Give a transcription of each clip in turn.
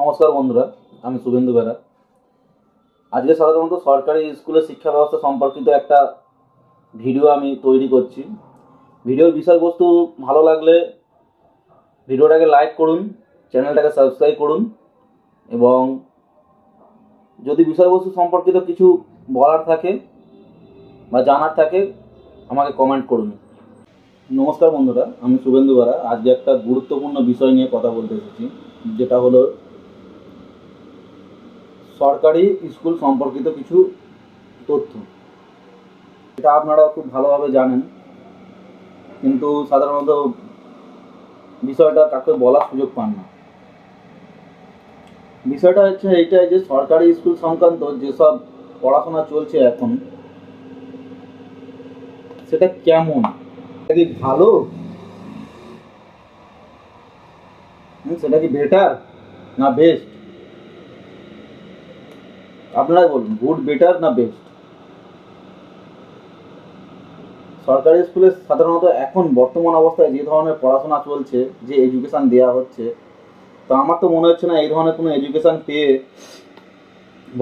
নমস্কার বন্ধুরা, আমি শুভেন্দু বেরা। আজকে সাধারণত সরকারি স্কুলের শিক্ষা ব্যবস্থা সম্পর্কিত একটা ভিডিও আমি তৈরি করছি। ভিডিওর বিষয়বস্তু ভালো লাগলে ভিডিওটাকে লাইক করুন, চ্যানেলটাকে সাবস্ক্রাইব করুন এবং যদি বিষয়বস্তু সম্পর্কিত কিছু বলার থাকে বা জানার থাকে, আমাকে কমেন্ট করুন। নমস্কার বন্ধুরা, আমি শুভেন্দু বেরা। আজকে একটা গুরুত্বপূর্ণ বিষয় নিয়ে কথা বলতে এসেছি, যেটা হলো সরকারি স্কুল সম্পর্কিত কিছু তথ্য। এটা আপনারা খুব ভালোভাবে জানেন। কিন্তু সাধারণত বিষয়টা কাকে বলার সুযোগ পান না। বিষয়টা হচ্ছে এইটাই যে সরকারি স্কুল সংক্রান্ত যেসব পড়াশোনা চলছে এখন, সেটা কেমন? কি ভালো? সেটা কি বেটার না বেস্ট আপনারাই বলুন গুড বেটার না বেস্ট সরকারি স্কুলে সাধারণত এখন বর্তমান অবস্থায় যে ধরনের পড়াশোনা চলছে, যে এডুকেশন দেওয়া হচ্ছে, তো আমার তো মনে হচ্ছে না এই ধরনের কোনো এডুকেশন পেয়ে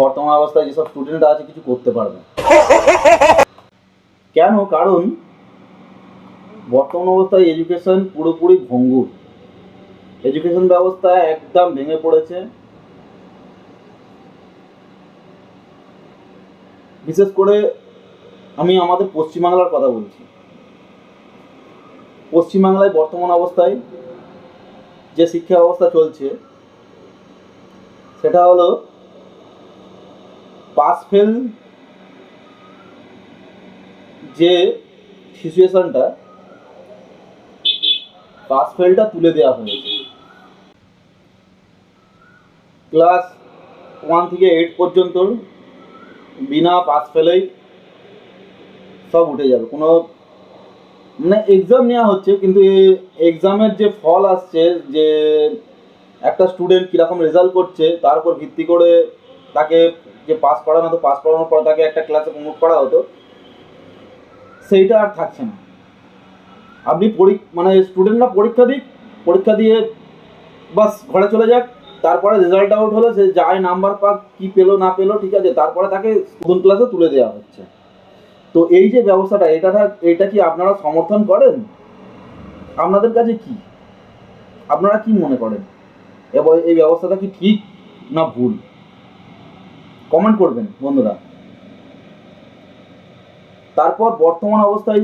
বর্তমান অবস্থায় যেসব স্টুডেন্টরা আছে কিছু করতে পারবে। কেন? কারণ বর্তমান অবস্থায় এডুকেশন পুরোপুরি ভঙ্গুর। এডুকেশন ব্যবস্থা একদম ভেঙে পড়েছে। বিশেষ করে আমি আমাদের পশ্চিমবাংলার কথা বলছি। পশ্চিমবাংলায় বর্তমান অবস্থায় যে শিক্ষা ব্যবস্থা চলছে, সেটা হলো পাস ফেল যে সিচুয়েশনটা, পাস ফেলটা তুলে দেওয়া হয়েছে। ক্লাস ওয়ান থেকে এইট পর্যন্ত বিনা পাস ফেলেই সব উঠে যাবে। কোনো মানে এক্সাম নেওয়া হচ্ছে, কিন্তু এক্সামের যে ফল আসছে, যে একটা স্টুডেন্ট কীরকম রেজাল্ট করছে, তার উপর ভিত্তি করে তাকে যে পাস করানো হতো পাস করানোর পর তাকে একটা ক্লাসে প্রমোট করা হতো, সেইটা আর থাকছে না। আপনি পরী মানে স্টুডেন্টরা পরীক্ষা দিক, পরীক্ষা দিয়ে বাস ঘরে চলে যাক তারপরে রেজাল্ট আউট হলো, সে যায় নাম্বার পাক, কি পেল, না পেল, ঠিক আছে, তারপরে তাকে নতুন ক্লাসে তুলে দেওয়া হচ্ছে। তো এই যে ব্যবস্থাটা, এটা এটা কি আপনারা সমর্থন করেন? আপনাদের কাছে কি? আপনারা কি মনে করেন? এবং এই ব্যবস্থাটা কি ঠিক না ভুল? কমেন্ট করবেন, বন্ধুরা। তারপর বর্তমান অবস্থায়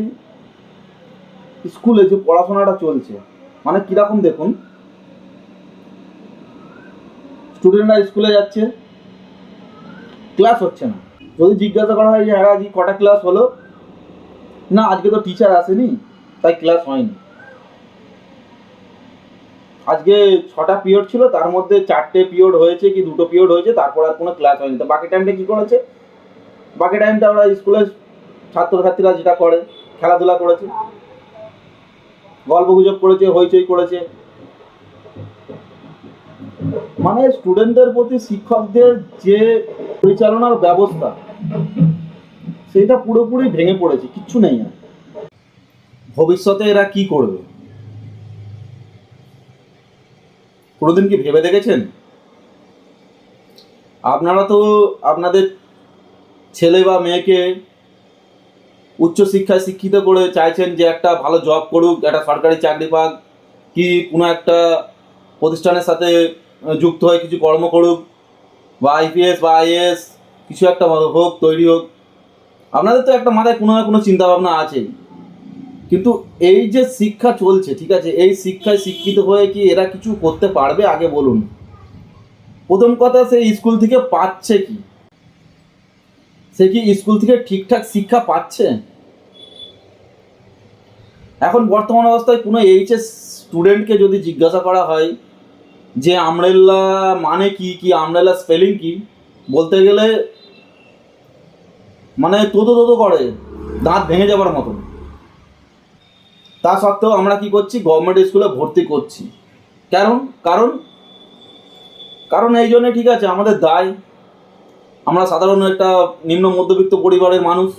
স্কুলে যে পড়াশোনাটা চলছে মানে কীরকম দেখুন স্টুডেন্টরা স্কুলে যাচ্ছে ক্লাস হচ্ছে না। যদি জিজ্ঞাসা করা হয় যে হ্যাঁ আজকে কটা ক্লাস হলো? না, আজকে তো টিচার আসেনি, তাই ক্লাস হয়নি। আজকে ছটা পিরিয়ড ছিল, তার মধ্যে চারটে পিরিয়ড হয়েছে কি দুটো পিরিয়ড হয়েছে, তারপর আর কোনো ক্লাস হয়নি। তো বাকি টাইমটা কী করেছে? বাকি টাইমটা ওরা স্কুলের ছাত্রছাত্রীরা যেটা করে, খেলাধুলা করেছে। গল্প গুজব করেছে, হইচই করেছে। মানে স্টুডেন্টদের প্রতি শিক্ষকদের যে পরিচালনার ব্যবস্থা সেটা পুরোপুরি ভেঙে পড়েছে, কিচ্ছু নেই আর। ভবিষ্যতে এরা কি করবে? কোনোদিন কি ভেবে দেখেছেন? আপনারা তো আপনাদের ছেলে বা মেয়েকে উচ্চশিক্ষায় শিক্ষিত করে চাইছেন যে একটা ভালো জব করুক, একটা সরকারি চাকরি পাক, কি কোনো একটা প্রতিষ্ঠানের সাথে যুক্ত হয়, কিছু কর্ম করুক, বা আইপিএস বা আইএস কিছু একটা হোক, তৈরি হোক। আপনাদের তো একটা মাথায় কোনো না কোনো চিন্তা ভাবনা আছেই। কিন্তু এই যে শিক্ষা চলছে, ঠিক আছে, এই শিক্ষায় শিক্ষিত হয়ে কি এরা কিছু করতে পারবে? আগে বলুন। প্রথম কথা, সে স্কুল থেকে পাচ্ছে কি? সে কি স্কুল থেকে ঠিকঠাক শিক্ষা পাচ্ছে? এখন বর্তমান অবস্থায় কোনো এইচএস স্টুডেন্টকে যদি জিজ্ঞাসা করা হয় যে আমরেল্লা মানে কি কি আমরেল্লা স্পেলিং কি, বলতে গেলে মানে তোতো তোতো করে, দাঁত ভেঙে যাবার মতন। তা সত্ত্বেও আমরা কি করছি গভর্নমেন্ট স্কুলে ভর্তি করছি। কারণ কারণ কারণ এই জন্যে ঠিক আছে, আমাদের দায়। আমরা সাধারণ একটা নিম্ন মধ্যবিত্ত পরিবারের মানুষ।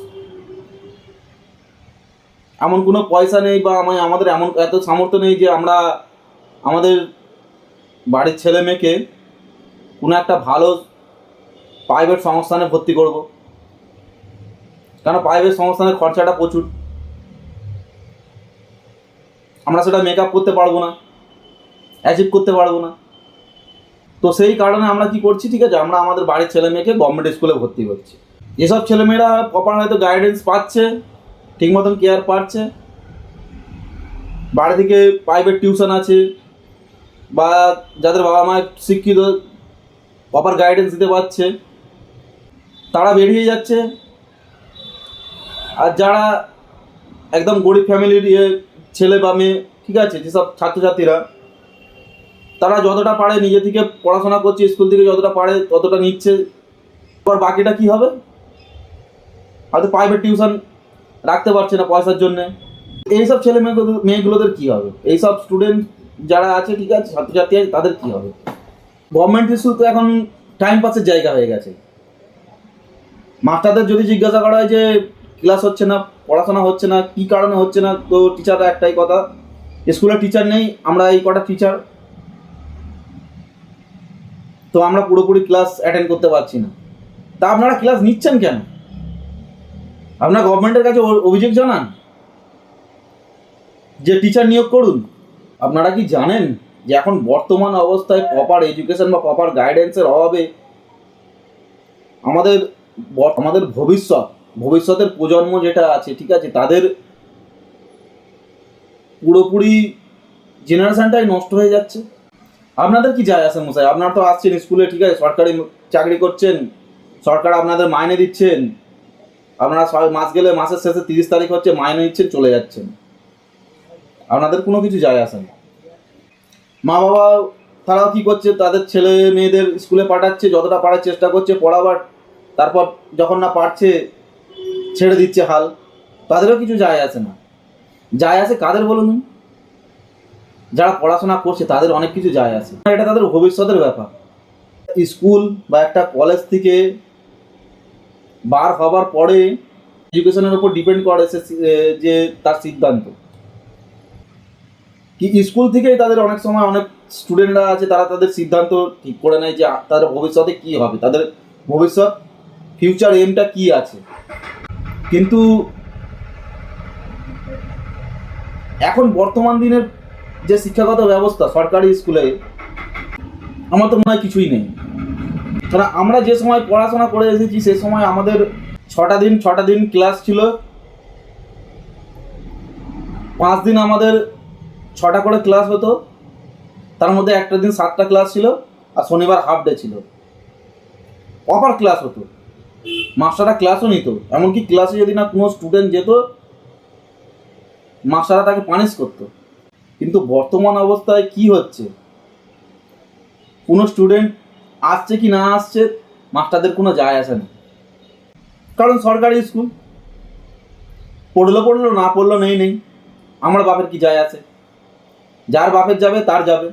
এমন কোনো পয়সা নেই বা আমি আমাদের এমন এত সামর্থ্য নেই যে আমরা আমাদের বাড়ির ছেলে মেয়েকে কোনো একটা ভালো প্রাইভেট সংস্থানে ভর্তি করব। কেন? প্রাইভেট সংস্থানের খরচাটা প্রচুর। আমরা সেটা মেকআপ করতে পারব না অ্যাচিভ করতে পারব না। তো সেই কারণে আমরা কি করছি, ঠিক আছে? আমরা আমাদের বাড়ির ছেলে মেয়েকে গভর্নমেন্ট স্কুলে ভর্তি করছি। যেসব ছেলেমেয়েরা প্রপার হয়তো গাইডেন্স পাচ্ছে, ঠিক মতন কেয়ার পাচ্ছে। বাড়ি থেকে প্রাইভেট টিউশন আছে বা যাদের বাবা মা শিক্ষিত প্রপার গাইডেন্স দিতে পারছে, তারা বেরিয়ে যাচ্ছে। আর যারা একদম গরিব ফ্যামিলির ইয়ে ছেলে বা মেয়ে, ঠিক আছে, যেসব ছাত্রছাত্রীরা, তারা যতটা পারে নিজে থেকে পড়াশোনা করছে, স্কুল থেকে যতটা পারে ততটা নিচ্ছে। এবার বাকিটা কি হবে? হয়তো প্রাইভেট টিউশন রাখতে পারছে না পয়সার জন্যে। এইসব ছেলে মেয়েগুলো মেয়েগুলোদের কী হবে? এইসব স্টুডেন্ট যারা আছে, ঠিক আছে, ছাত্রছাত্রী আছে, তাদের কী হবে? গভর্নমেন্ট স্কুল তো এখন টাইম পাসের জায়গা হয়ে গেছে। মাস্টারদের যদি জিজ্ঞাসা করা হয় যে ক্লাস হচ্ছে না, পড়াশোনা হচ্ছে না, কী কারণে হচ্ছে না, তো টিচাররা একটাই কথা স্কুলে টিচার নেই, আমরা এই কটা টিচার তো আমরা পুরোপুরি ক্লাস অ্যাটেন্ড করতে পারছি না। তা আপনারা ক্লাস নিচ্ছেন কেন? আপনারা গভর্নমেন্টের কাছে অভিযোগ জানান? যে টিচার নিয়োগ করুন। আপনারা কি জানেন যে এখন বর্তমান অবস্থায় প্রপার এডুকেশন বা প্রপার গাইডেন্সের অভাবে আমাদের আমাদের ভবিষ্যৎ, ভবিষ্যতের প্রজন্ম যেটা আছে, ঠিক আছে, তাদের পুরোপুরি জেনারেশনটাই নষ্ট হয়ে যাচ্ছে। আপনাদের কি যায় আসে মশাই? আপনারা তো আসছেন স্কুলে, ঠিক আছে, সরকারি চাকরি করছেন, সরকার আপনাদের মাইনে দিচ্ছেন, আপনারা মাস গেলে, মাসের শেষে তিরিশ তারিখ হচ্ছে, মাইনে নিচ্ছেন, চলে যাচ্ছেন। আপনাদের কোনো কিছু যায় আসে না। মা বাবা তারাও কী করছে, তাদের ছেলে মেয়েদের স্কুলে পাঠাচ্ছে, যতটা পারার চেষ্টা করছে পড়াবার, তারপর যখন না পারছে, ছেড়ে দিচ্ছে হাল। তাদেরও কিছু যায় আসে না। যায় আসে কাদের বলুন যারা পড়াশোনা করছে, তাদের অনেক কিছু যায় আসে। এটা তাদের ভবিষ্যতের ব্যাপার। স্কুল বা একটা কলেজ থেকে বার হবার পরে এডুকেশনের উপর ডিপেন্ড করে সে, যে তার সিদ্ধান্ত। কি স্কুল থেকেই তাদের অনেক সময় অনেক স্টুডেন্টরা আছে, তারা তাদের সিদ্ধান্ত ঠিক করে নেয় যে তাদের ভবিষ্যতে কি হবে, তাদের ভবিষ্যৎ ফিউচার এমটা কি আছে। কিন্তু এখন বর্তমান দিনের যে শিক্ষাগত ব্যবস্থা সরকারি স্কুলে, আমার তো মনে হয় কিছুই নেই। কারণ আমরা যে সময় পড়াশোনা করে এসেছি, সে সময় আমাদের ছটা দিন ছটা দিন ক্লাস ছিল। পাঁচ দিন আমাদের ছটা করে ক্লাস হতো। তার মধ্যে একটা দিন সাতটা ক্লাস ছিল আর শনিবার হাফ ডে ছিল। অপার ক্লাস হতো। মাস্টাররা ক্লাসও নিত। এমনকি ক্লাসে যদি না কোনো স্টুডেন্ট যেত, মাস্টাররা তাকে পানিশ করতো। কিন্তু বর্তমান অবস্থায় কি হচ্ছে? কোনো স্টুডেন্ট আসছে কি না আসছে, মাস্টারদের কোনো যায় আসে না। কারণ সরকারি স্কুল পড়ল পড়ল, না পড়ল, নেই নেই। আমার বাপের কি যায় আছে যার বাপের যাবে, তার যাবে।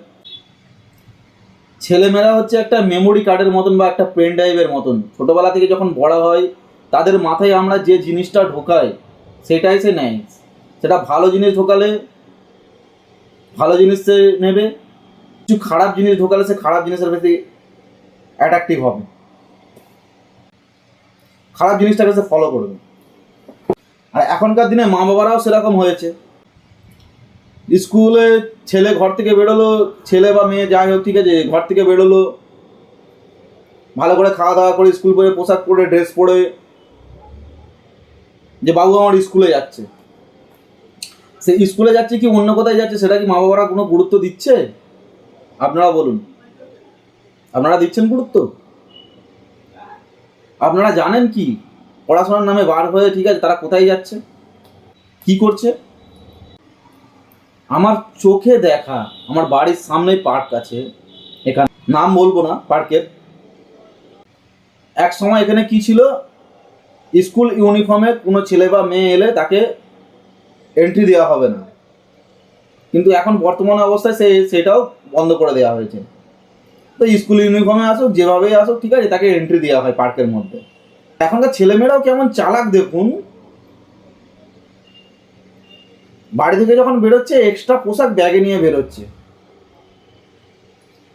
ছেলেমেয়েরা হচ্ছে একটা মেমোরি কার্ডের মতন বা একটা পেন ড্রাইভের মতন। ছোটোবেলা থেকে যখন বড় হয়, তাদের মাথায় আমরা যে জিনিসটা ঢোকাই, সেটাই সে নেয়। সেটা ভালো জিনিস ঢোকালে ভালো জিনিস সে নেবে, কিছু খারাপ জিনিস ঢোকালে সে খারাপ জিনিসের প্রতি অ্যাট্রাক্টিভ হবে। খারাপ জিনিসটাকে সে ফলো করবে। আর এখনকার দিনে মা বাবারাও সেরকম হয়েছে। স্কুলে ছেলে ঘর থেকে বেরোলো, ছেলে বা মেয়ে যাই হোক, ঠিক আছে, ঘর থেকে বেরোলো। ভালো করে খাওয়া দাওয়া করে স্কুল পরে পোশাক পরে ড্রেস পরে। যে বাবু আমার স্কুলে যাচ্ছে। সে স্কুলে যাচ্ছে কি অন্য কোথায় যাচ্ছে, সেটা কি মা বাবারা কোনো গুরুত্ব দিচ্ছে? আপনারা বলুন। আপনারা দিচ্ছেন গুরুত্ব? আপনারা জানেন কি? পড়াশোনার নামে বার হয়ে, ঠিক আছে, তারা কোথায় যাচ্ছে? কি করছে? আমার চোখে দেখা আমার বাড়ির সামনে পার্ক আছে। এখানে নাম বলব না পার্কের। এক সময় এখানে কি ছিল? স্কুল ইউনিফর্মে কোনো ছেলে বা মেয়ে এলে তাকে এন্ট্রি দেওয়া হবে না। কিন্তু এখন বর্তমান অবস্থায় সে সেটাও বন্ধ করে দেওয়া হয়েছে। তো স্কুল ইউনিফর্মে আসুক, যেভাবেই আসুক, ঠিক আছে, তাকে এন্ট্রি দেওয়া হয় পার্কের মধ্যে। এখনকার ছেলেমেয়েরাও কেমন চালাক দেখুন। বাড়ি থেকে যখন বেরোচ্ছে এক্সট্রা পোশাক ব্যাগে নিয়ে বেরোচ্ছে।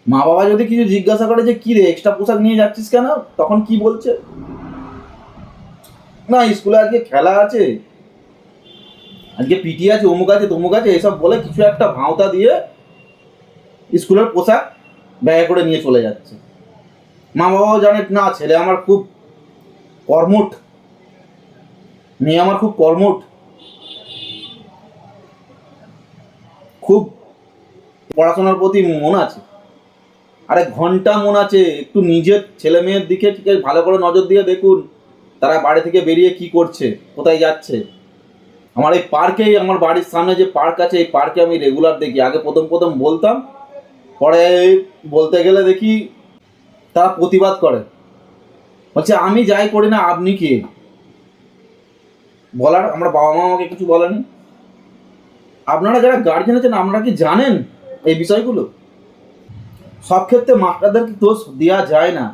মা বাবা যদি কিছু জিজ্ঞাসা করে যে, কি রে এক্সট্রা পোশাক নিয়ে যাচ্ছিস কেন? তখন কি বলছে? না, স্কুলে আজকে খেলা আছে। আজকে পিটি আছে, অমুক আছে, তমুক আছে, এসব বলে কিছু একটা ভাঁওতা দিয়ে স্কুলের পোশাক ব্যয় করে নিয়ে চলে যাচ্ছে। মা বাবাও জানে, না, ছেলে আমার খুব কর্মঠ। মেয়ে আমার খুব কর্মঠ। খুব পড়াশোনার প্রতি মন আছে। আরে ঘণ্টা মন আছে, একটু নিজের ছেলে মেয়ের দিকে ঠিক ভালো করে নজর দিয়ে দেখুন, তারা বাড়ি থেকে বেরিয়ে কি করছে, কোথায় যাচ্ছে। আমার এই পার্কেই আমার বাড়ির সামনে যে পার্ক আছে, এই পার্কে আমি রেগুলার দেখি। আগে প্রথম প্রথম বলতাম, পরে বলতে গেলে দেখি তারা প্রতিবাদ করে। বলছে, আমি যাই করি না, আপনি কে? বলার, আমরা বাবা মা আমাকে কিছু বলেনি। আপনারা যারা গার্জেন আছেন, আপনারা কি জানেন এই বিষয়গুলো? সব ক্ষেত্রে মাস্টারদেরকে দোষ দেওয়া যায় না।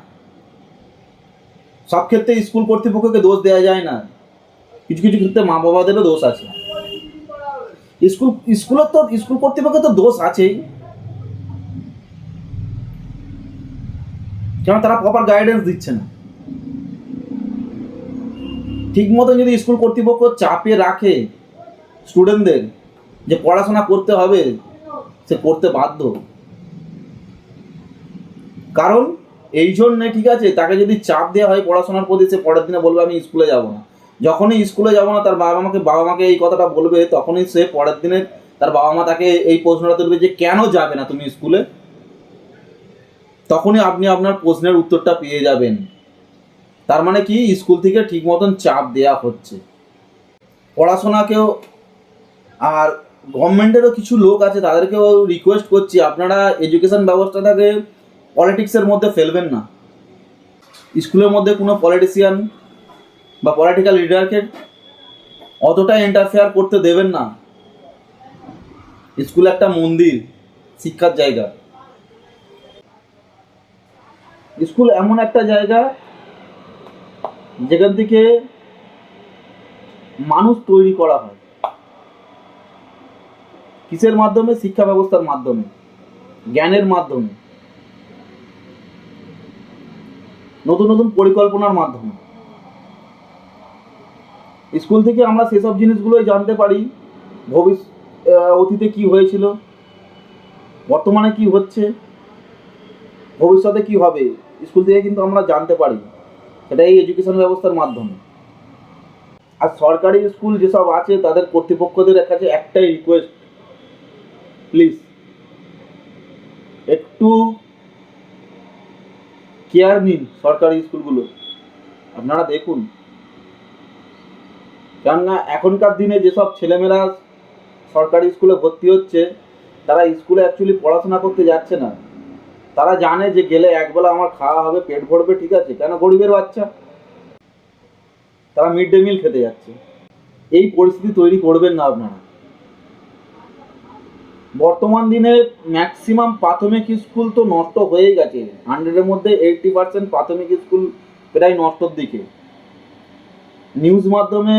সব ক্ষেত্রে স্কুল কর্তৃপক্ষকে দোষ দেওয়া যায় না। কিছু কিছু ক্ষেত্রে মা বাবাদেরও দোষ আছে। স্কুল স্কুলের তো স্কুল কর্তৃপক্ষের তো দোষ আছেই। কেন তারা প্রপার গাইডেন্স দিচ্ছে না? ঠিক মতো যদি স্কুল কর্তৃপক্ষ চাপে রাখে স্টুডেন্টদের যে পড়াশোনা করতে হবে, সে করতে বাধ্য। কারণ এই জন্যে, ঠিক আছে, তাকে যদি চাপ দেওয়া হয় পড়াশোনার প্রতি, সে পরের দিনে বলবে, আমি স্কুলে যাব না। যখনই স্কুলে যাব না, তার বাবা মাকে বাবা মাকে এই কথাটা বলবে, তখনই সে পরের দিনে তার বাবা মা তাকে এই প্রশ্নটা তুলবে যে, কেন যাবে না তুমি স্কুলে? তখনই আপনি আপনার প্রশ্নের উত্তরটা পেয়ে যাবেন। তার মানে কি? স্কুল থেকে ঠিক মতন চাপ দেয়া হচ্ছে। পড়াশোনাকেও আর গভর্নমেন্টেরও কিছু লোক আছে, তাদেরকেও রিকোয়েস্ট করছি, আপনারা এডুকেশন ব্যবস্থাটাকে পলিটিক্সের মধ্যে ফেলবেন না। স্কুলের মধ্যে কোনো পলিটিশিয়ান বা পলিটিক্যাল লিডারকে অতটা ইন্টারফেয়ার করতে দেবেন না। স্কুল একটা মন্দির, শিক্ষার জায়গা। স্কুল এমন একটা জায়গা যেখান থেকে মানুষ তৈরি করা হয়। কিসের মাধ্যমে? শিক্ষা ব্যবস্থার মাধ্যমে। জ্ঞানের মাধ্যমে। নতুন নতুন পরিকল্পনার মাধ্যমে। স্কুল থেকে আমরা সেসব জিনিসগুলোই জানতে পারি। ভবিষ্যৎ অতীতে কি হয়েছিল? বর্তমানে কি হচ্ছে? ভবিষ্যতে কি হবে? স্কুল থেকে কিন্তু আমরা জানতে পারি। সেটা এই এডুকেশন ব্যবস্থার মাধ্যমে। আর সরকারি স্কুল যেসব আছে, তাদের কর্তৃপক্ষদের কাছে একটাই রিকোয়েস্ট প্লিজ। একটু কেয়ার নিন সরকারি স্কুলগুলো। আপনারা দেখুন। কেননা এখনকার দিনে যেসব ছেলেমেয়েরা সরকারি স্কুলে ভর্তি হচ্ছে, তারা স্কুলে অ্যাকচুয়ালি পড়াশোনা করতে যাচ্ছে না। তারা জানে যে গেলে একবেলা আমার খাওয়া হবে, পেট ভরবে, ঠিক আছে। কেন গরিবের বাচ্চা? তারা মিড ডে মিল খেতে যাচ্ছে। এই পরিস্থিতি তৈরি করবেন না আপনারা। বর্তমান দিনে ম্যাক্সিমাম প্রাথমিক স্কুল তো নষ্ট হয়েই গেছে। হান্ড্রেডের মধ্যে এইটটি পার্সেন্ট প্রাথমিক স্কুল প্রায় নষ্টর দিকে। নিউজ মাধ্যমে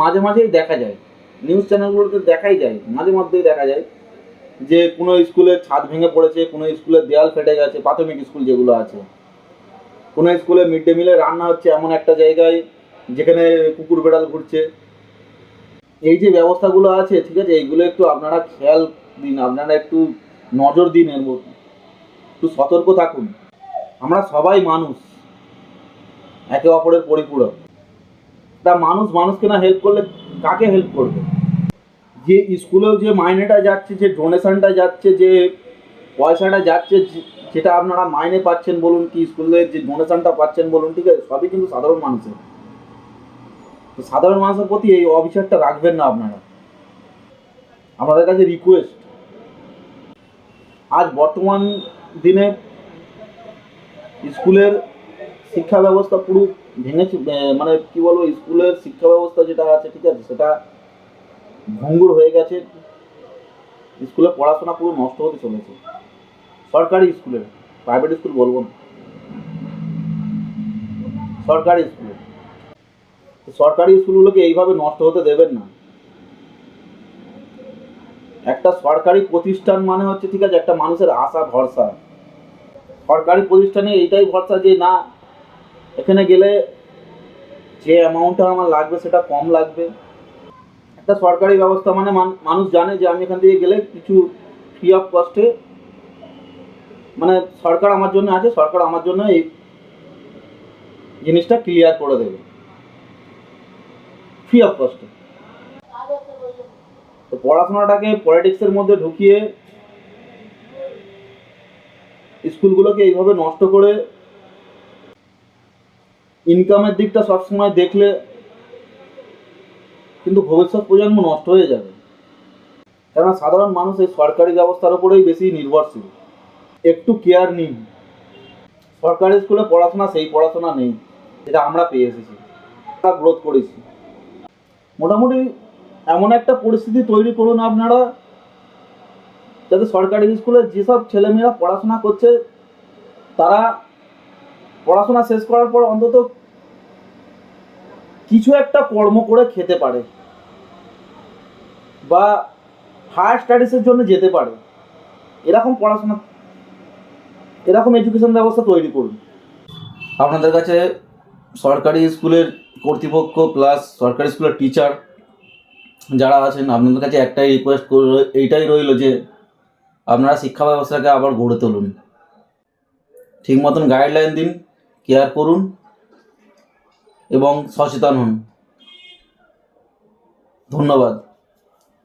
মাঝে মাঝেই দেখা যায়। নিউজ চ্যানেলগুলোতে দেখাই যায়, মাঝে মধ্যেই দেখা যায় যে কোনো স্কুলের ছাদ ভেঙে পড়েছে, কোনো স্কুলের দেয়াল ফেটে গেছে, প্রাথমিক স্কুল যেগুলো আছে। কোনো স্কুলে মিড ডে মিলে রান্না হচ্ছে এমন একটা জায়গায় যেখানে কুকুর বেড়াল ঘুরছে। এই যে ব্যবস্থাগুলো আছে, ঠিক আছে, এইগুলো একটু আপনারা খেয়াল দিন, আপনারা একটু নজর দিন এর মধ্যে। একটু সতর্ক থাকুন। আমরা সবাই মানুষ, একে অপরের পরিপূরক। তা মানুষ মানুষকে না হেল্প করলে কাকে হেল্প করবে? যে স্কুলেও যে মাইনেটা যাচ্ছে, যে ডোনেশনটা যাচ্ছে, যে পয়সাটা যাচ্ছে যেটা আপনারা মাইনে পাচ্ছেন বলুন, কি স্কুলে যে ডোনেশনটা পাচ্ছেন বলুন, ঠিক আছে, সবই কিন্তু সাধারণ মানুষের। তো সাধারণ মানুষের প্রতি এই অবিচারটা রাখবেন না আপনারা। আমাদের কাছে রিকোয়েস্ট আজ বর্তমান দিনে স্কুলের শিক্ষা ব্যবস্থা পুরো ভেঙেছে মানে কি বলব, স্কুলের শিক্ষা ব্যবস্থা যেটা আছে, ঠিক আছে, সেটা ভঙ্গুর হয়ে গেছে। স্কুলে পড়াশোনা পুরো নষ্ট হতে চলেছে। সরকারি স্কুলের প্রাইভেট স্কুল বলব না। সরকারি স্কুলে। সরকারি স্কুলগুলোকে এইভাবে নষ্ট হতে দেবেন না। একটা সরকারি প্রতিষ্ঠান মানে হচ্ছে, ঠিক আছে, একটা মানুষের আশা, ভরসা। সরকারি প্রতিষ্ঠানে এইটাই ভরসা যে, না, এখানে গেলে যে অ্যামাউন্টটা আমার লাগবে, সেটা কম লাগবে। একটা সরকারি ব্যবস্থা মানে মানুষ জানে যে, আমি এখান থেকে গেলে কিছু ফ্রি অফ কস্টে মানে সরকার আমার জন্য আছে, সরকার আমার জন্য এই জিনিসটা ক্লিয়ার করে দেবে। ফ্রি অফ কস্টে তো পড়াশোনাটাকে পলিটিক্সের মধ্যে ঢুকিয়ে স্কুলগুলোকে এইভাবে নষ্ট করে ইনকামের দিকটা সবসময় দেখলে কিন্তু ভবিষ্যৎ প্রজন্ম নষ্ট হয়ে যাবে। কেননা সাধারণ মানুষ এই সরকারি ব্যবস্থার উপরেই বেশি নির্ভরশীল। একটু কেয়ার নিন। সরকারি স্কুলে পড়াশোনা, সেই পড়াশোনা নেই। যেটা আমরা পেয়ে এসেছি। আমরা গ্রোথ করেছি। মোটামুটি এমন একটা পরিস্থিতি তৈরি করুন আপনারা, যাতে সরকারি স্কুলে যেসব ছেলেমেয়েরা পড়াশোনা করছে, তারা পড়াশোনা শেষ করার পর অন্তত কিছু একটা কর্ম করে খেতে পারে, বা হায়ার স্টাডিজের জন্য যেতে পারে। এরকম পড়াশোনা, এরকম এডুকেশন ব্যবস্থা তৈরি করুন। আপনাদের কাছে সরকারি স্কুলের কর্তৃপক্ষ প্লাস সরকারি স্কুলের টিচার যারা আছেন, আপনাদের কাছে একটাই রিকোয়েস্ট এইটাই রইল যে আপনারা শিক্ষা ব্যবস্থাকে আবার গড়ে তুলুন। ঠিক মতন গাইডলাইন দিন কেয়ার করুন এবং সচেতন হন। ধন্যবাদ।